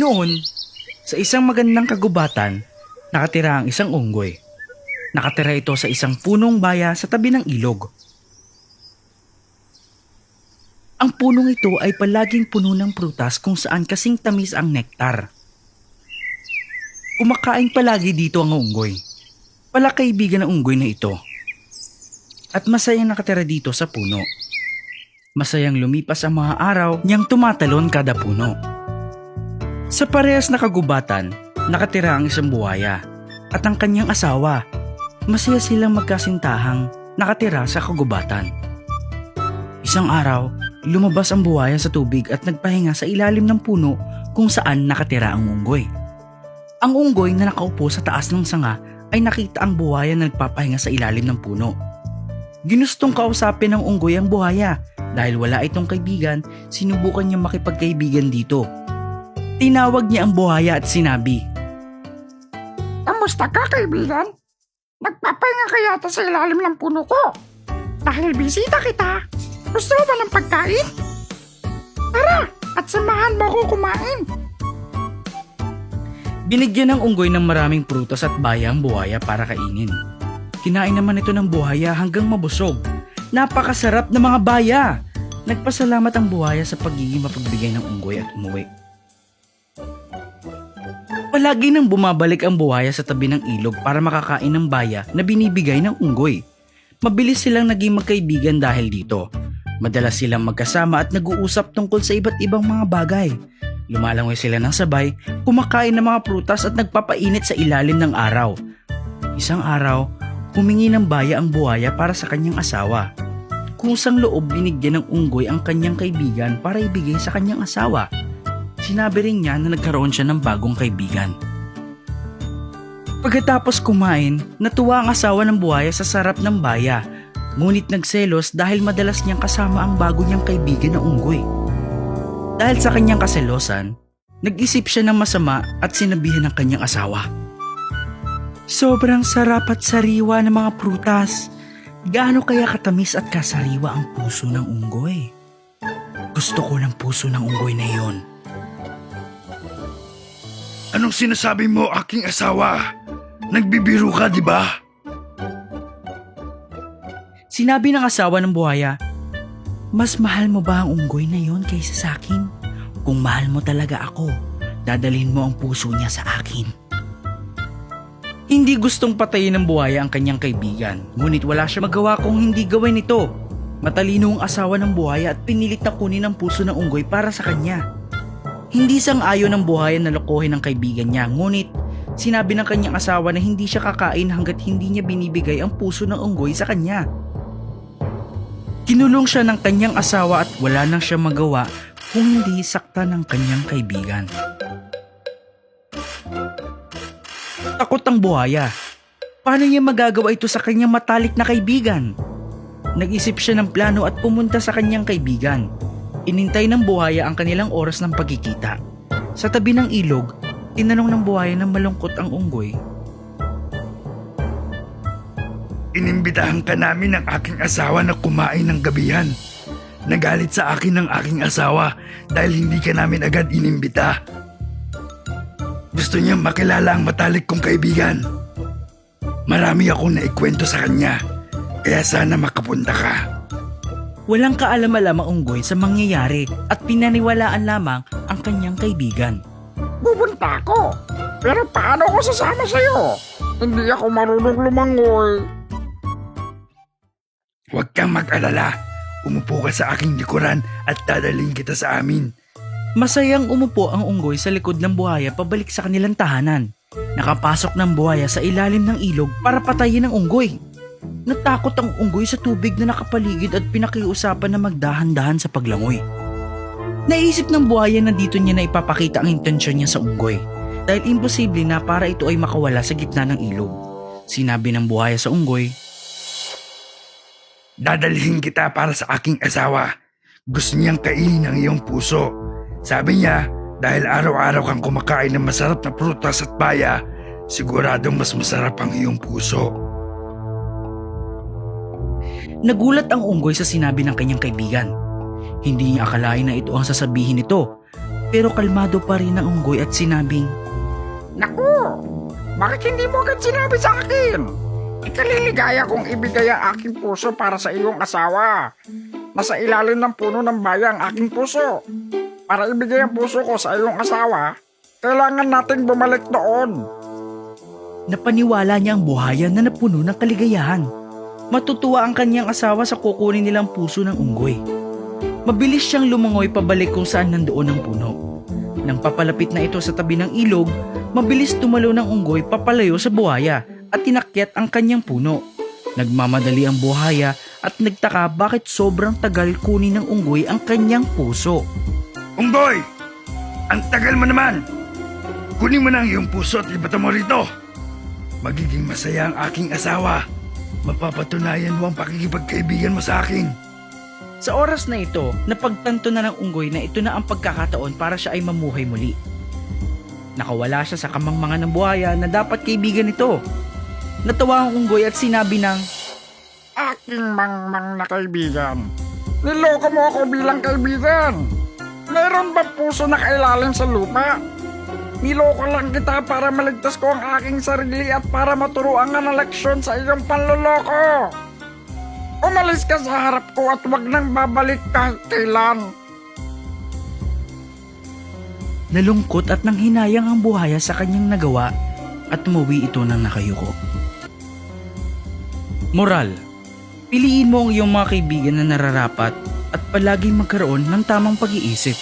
Noon, sa isang magandang kagubatan, nakatira ang isang unggoy. Nakatira ito sa isang punong baya sa tabi ng ilog. Ang punong ito ay palaging puno ng prutas kung saan kasing tamis ang nektar. Kumakain palagi dito ang unggoy. Palakaibigan ng unggoy na ito. At masayang nakatira dito sa puno. Masayang lumipas ang mga araw niyang tumatalon kada puno. Sa parehas na kagubatan, nakatira ang isang buhaya at ang kanyang asawa. Masaya silang magkasintahang nakatira sa kagubatan. Isang araw, lumabas ang buhaya sa tubig at nagpahinga sa ilalim ng puno kung saan nakatira ang unggoy. Ang unggoy na nakaupo sa taas ng sanga ay nakita ang buhaya na nagpapahinga sa ilalim ng puno. Ginustong kausapin ng unggoy ang buhaya dahil wala itong kaibigan, sinubukan niya makipagkaibigan dito. Tinawag niya ang buhaya at sinabi, Kamusta ka, kaibigan? Nagpapahinga ka yata sa ilalim ng puno ko. Dahil bisita kita, gusto mo ba ng pagkain? Tara, at samahan mo ako kumain. Binigyan ng unggoy ng maraming prutas at baya ang buhaya para kainin. Kinain naman ito ng buhaya hanggang mabusog. Napakasarap ng mga baya! Nagpasalamat ang buhaya sa pagiging mapagbigay ng unggoy at umuwi. Palagi nang bumabalik ang buhaya sa tabi ng ilog para makakain ng baya na binibigay ng unggoy. Mabilis silang naging magkaibigan dahil dito. Madalas silang magkasama at nag-uusap tungkol sa iba't ibang mga bagay. Lumalangoy sila ng sabay, kumakain ng mga prutas at nagpapainit sa ilalim ng araw. Isang araw, humingi ng baya ang buhaya para sa kanyang asawa. Kusang loob binigyan ng unggoy ang kanyang kaibigan para ibigay sa kanyang asawa. Sinabi rin niya na nagkaroon siya ng bagong kaibigan. Pagkatapos kumain, natuwa ang asawa ng buhaya sa sarap ng baya. Ngunit nagselos dahil madalas niyang kasama ang bago niyang kaibigan na unggoy. Dahil sa kanyang kaselosan, nag-isip siya ng masama at sinabihan ng kanyang asawa. Sobrang sarap at sariwa ng mga prutas. Gaano kaya katamis at kasariwa ang puso ng unggoy? Gusto ko ng puso ng unggoy na iyon. Anong sinasabi mo, aking asawa? Nagbibiro ka, di ba? Sinabi ng asawa ng buhaya, Mas mahal mo ba ang unggoy na yon kaysa sa akin? Kung mahal mo talaga ako, dadalhin mo ang puso niya sa akin. Hindi gustong patayin ng buhaya ang kanyang kaibigan, ngunit wala siya magawa kung hindi gawin ito. Matalino ang asawa ng buhaya at pinilit na kunin ang puso ng unggoy para sa kanya. Hindi sang ayon ng buhaya na lokohin ang kaibigan niya, ngunit sinabi ng kanyang asawa na hindi siya kakain hanggat hindi niya binibigay ang puso ng unggoy sa kanya. Kinulong siya ng kanyang asawa at wala nang siya magawa kung hindi sakta ng kanyang kaibigan. Takot ang buhaya. Paano niya magagawa ito sa kanyang matalik na kaibigan? Nag-isip siya ng plano at pumunta sa kanyang kaibigan. Inintay ng buhaya ang kanilang oras ng pagkikita. Sa tabi ng ilog, tinanong ng buhaya na malungkot ang unggoy. Inimbitahan ka namin ng aking asawa na kumain ng gabihan. Nagalit sa akin ng aking asawa dahil hindi ka namin agad inimbita. Gusto niya makilala ang matalik kong kaibigan. Marami akong naikwento sa kanya, kaya sana makapunta ka. Walang kaalam-alam ang unggoy sa mangyayari at pinaniwalaan lamang ang kanyang kaibigan. Pupunta ako. Pero paano ako sasama sa'yo? Hindi ako marunong lumangoy. Huwag kang mag-alala. Umupo ka sa aking likuran at dadaling kita sa amin. Masayang umupo ang unggoy sa likod ng buhaya pabalik sa kanilang tahanan. Nakapasok ng buhaya sa ilalim ng ilog para patayin ang unggoy. Natakot ang unggoy sa tubig na nakapaligid at pinakiusapan na magdahan-dahan sa paglangoy. Naisip ng buhaya na dito niya na ipapakita ang intensyon niya sa unggoy dahil imposible na para ito ay makawala sa gitna ng ilog. Sinabi ng buhaya sa unggoy, Dadalhin kita para sa aking asawa. Gusto niyang kainin ang iyong puso. Sabi niya, dahil araw-araw kang kumakain ng masarap na prutas at baya, siguradong mas masarap ang iyong puso. Nagulat ang unggoy sa sinabi ng kanyang kaibigan. Hindi niya akalain na ito ang sasabihin nito. Pero kalmado pa rin ang unggoy at sinabing, Naku, bakit hindi mo agad sinabi sa akin? Ikaliligaya kong ibigay ang aking puso para sa iyong asawa. Nasa ilalim ng puno ng bayang aking puso. Para ibigay ang puso ko sa iyong asawa, kailangan nating bumalik doon. Napaniwala niya ang buhaya na napuno ng kaligayahan. Matutuwa ang kanyang asawa sa kukunin nilang puso ng unggoy. Mabilis siyang lumangoy pabalik kung saan nandoon ang puno. Nang papalapit na ito sa tabi ng ilog, mabilis tumalo ng unggoy papalayo sa buhaya at tinakyat ang kanyang puno. Nagmamadali ang buhaya at nagtaka bakit sobrang tagal kunin ng unggoy ang kanyang puso. Unggoy! Ang tagal mo naman! Kunin mo na ang iyong puso at ibata mo rito. Magiging masaya ang aking asawa. Mapapatunayan mo ang pakikipagkaibigan mo sa akin. Sa oras na ito, napagtanto na ng unggoy na ito na ang pagkakataon para siya ay mamuhay muli. Nakawala siya sa kamangmangan ng buhaya na dapat kaibigan nito. Natawa ang unggoy at sinabi ng, Aking mangmang na kaibigan. Niloko mo ako bilang kaibigan. Meron ba puso na kailalim sa lupa? Niloko lang kita para maligtas ko ang aking sarili at para maturuan ka ng leksyon sa iyong panloloko. Umalis ka sa harap ko at wag nang babalik kahit kailan. nalungkot at nang hinayang ang buhaya sa kanyang nagawa at umuwi ito ng nakayuko. Moral, piliin mo ang iyong mga kaibigan na nararapat at palaging magkaroon ng tamang pag-iisip.